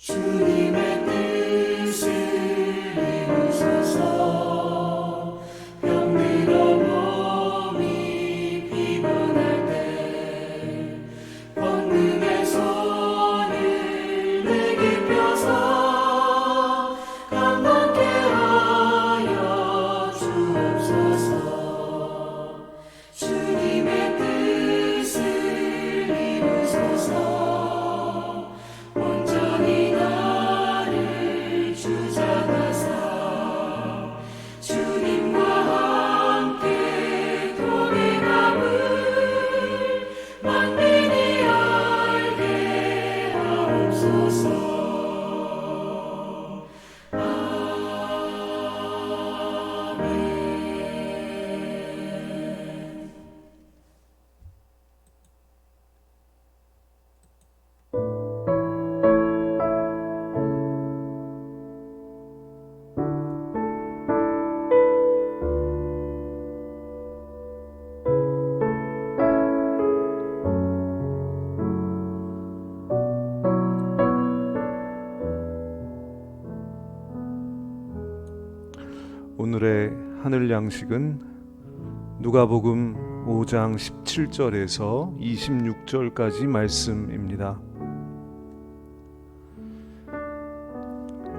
Truly. 오늘의 하늘 양식은 누가복음 5장 17절에서 26절까지 말씀입니다.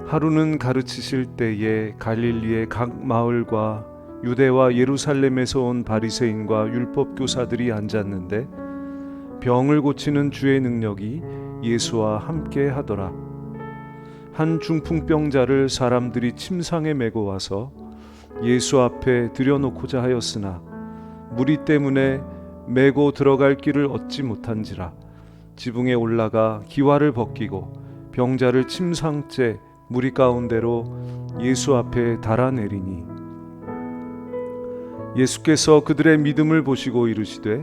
하루는 가르치실 때에 갈릴리의 각 마을과 유대와 예루살렘에서 온 바리새인과 율법 교사들이 앉았는데 병을 고치는 주의 능력이 예수와 함께 하더라. 한 중풍병자를 사람들이 침상에 메고 와서 예수 앞에 들여놓고자 하였으나 무리 때문에 메고 들어갈 길을 얻지 못한지라 지붕에 올라가 기와를 벗기고 병자를 침상째 무리 가운데로 예수 앞에 달아내리니. 예수께서 그들의 믿음을 보시고 이르시되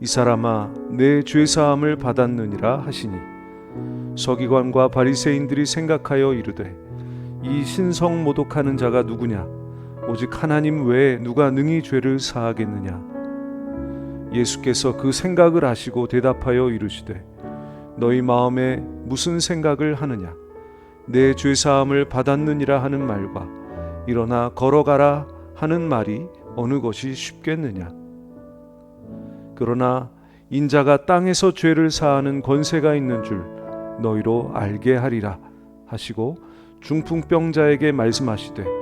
이 사람아 내 죄 사함을 받았느니라 하시니. 서기관과 바리새인들이 생각하여 이르되 이 신성 모독하는 자가 누구냐 오직 하나님 외에 누가 능히 죄를 사하겠느냐? 예수께서 그 생각을 아시고 대답하여 이르시되 너희 마음에 무슨 생각을 하느냐? 내 죄 사함을 받았느니라 하는 말과 일어나 걸어가라 하는 말이 어느 것이 쉽겠느냐? 그러나 인자가 땅에서 죄를 사하는 권세가 있는 줄 너희로 알게 하리라 하시고 중풍병자에게 말씀하시되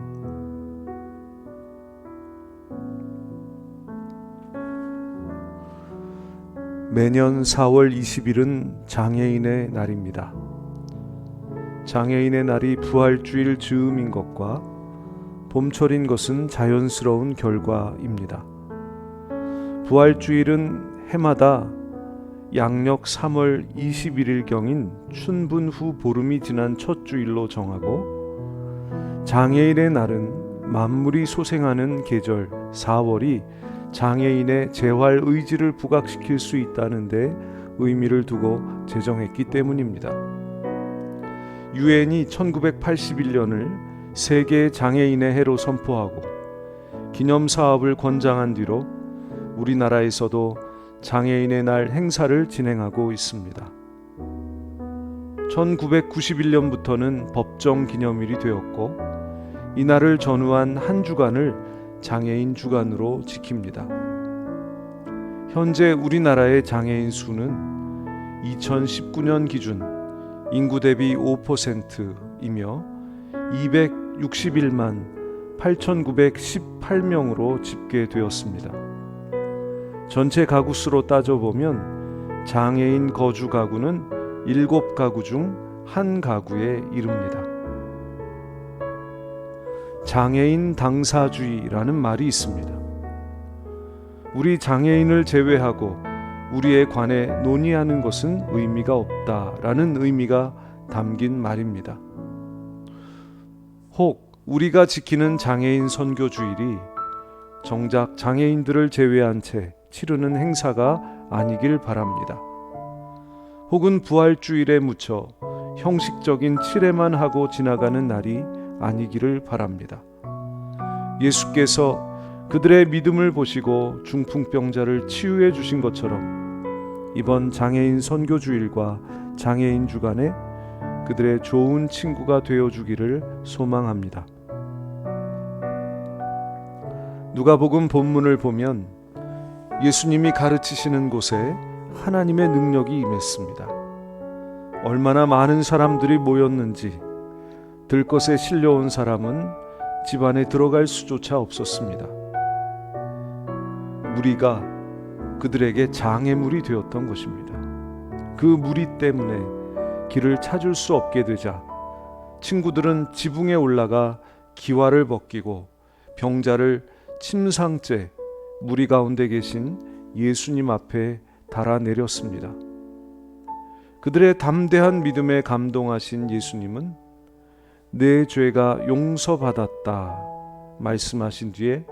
매년 4월 20일은 장애인의 날입니다. 장애인의 날이 부활주일 즈음인 것과 봄철인 것은 자연스러운 결과입니다. 부활주일은 해마다 양력 3월 21일경인 춘분 후 보름이 지난 첫 주일로 정하고 장애인의 날은 만물이 소생하는 계절 4월이 장애인의 재활 의지를 부각시킬 수 있다는데 의미를 두고 제정했기 때문입니다. 유엔이 1981년을 세계 장애인의 해로 선포하고 기념 사업을 권장한 뒤로 우리나라에서도 장애인의 날 행사를 진행하고 있습니다. 1991년부터는 법정 기념일이 되었고 이날을 전후한 한 주간을 장애인 주간으로 지킵니다. 현재 우리나라의 장애인 수는 2019년 기준 인구 대비 5%이며 261만 8,918명으로 집계되었습니다. 전체 가구 수로 따져보면 장애인 거주 가구는 7가구 중 한 가구에 이릅니다. 장애인 당사주의라는 말이 있습니다. 우리 장애인을 제외하고 우리에 관해 논의하는 것은 의미가 없다라는 의미가 담긴 말입니다. 혹 우리가 지키는 장애인 선교 주일이 정작 장애인들을 제외한 채 치르는 행사가 아니길 바랍니다. 혹은 부활주일에 묻혀 형식적인 칠해만 하고 지나가는 날이 아니기를 바랍니다. 예수께서 그들의 믿음을 보시고 중풍병자를 치유해 주신 것처럼 이번 장애인 선교 주일과 장애인 주간에 그들의 좋은 친구가 되어 주기를 소망합니다. 누가복음 본문을 보면 예수님이 가르치시는 곳에 하나님의 능력이 임했습니다. 얼마나 많은 사람들이 모였는지 들것에 실려온 사람은 집 안에 들어갈 수조차 없었습니다. 무리가 그들에게 장애물이 되었던 것입니다. 그 무리 때문에 길을 찾을 수 없게 되자 친구들은 지붕에 올라가 기와를 벗기고 병자를 침상째 무리 가운데 계신 예수님 앞에 달아내렸습니다. 그들의 담대한 믿음에 감동하신 예수님은 내 죄가 용서받았다 말씀하신 뒤에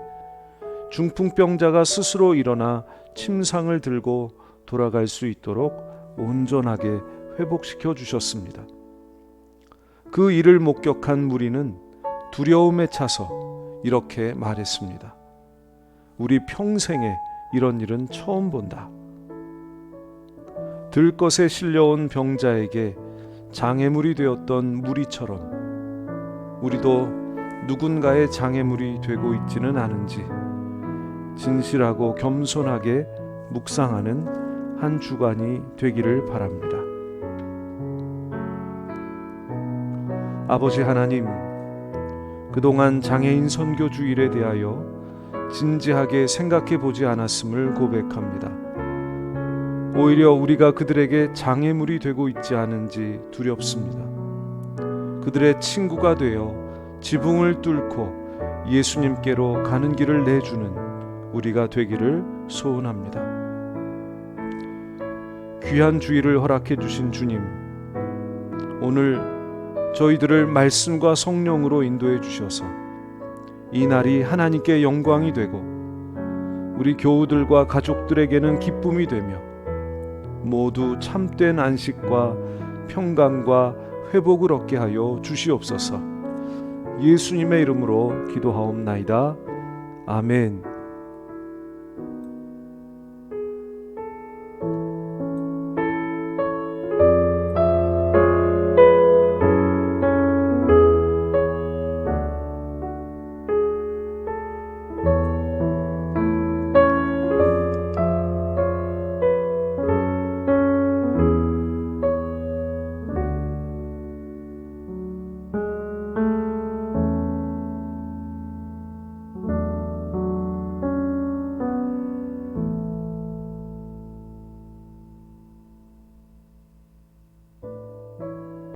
중풍병자가 스스로 일어나 침상을 들고 돌아갈 수 있도록 온전하게 회복시켜 주셨습니다. 그 일을 목격한 무리는 두려움에 차서 이렇게 말했습니다. 우리 평생에 이런 일은 처음 본다. 들것에 실려온 병자에게 장애물이 되었던 무리처럼 우리도 누군가의 장애물이 되고 있지는 않은지 진실하고 겸손하게 묵상하는 한 주간이 되기를 바랍니다. 아버지 하나님, 그동안 장애인 선교 주일에 대하여 진지하게 생각해 보지 않았음을 고백합니다. 오히려 우리가 그들에게 장애물이 되고 있지 않은지 두렵습니다. 그들의 친구가 되어 지붕을 뚫고 예수님께로 가는 길을 내주는 우리가 되기를 소원합니다. 귀한 주의를 허락해 주신 주님, 오늘 저희들을 말씀과 성령으로 인도해 주셔서 이 날이 하나님께 영광이 되고 우리 교우들과 가족들에게는 기쁨이 되며 모두 참된 안식과 평강과 회복을 얻게 하여 주시옵소서. 예수님의 이름으로 기도하옵나이다. 아멘.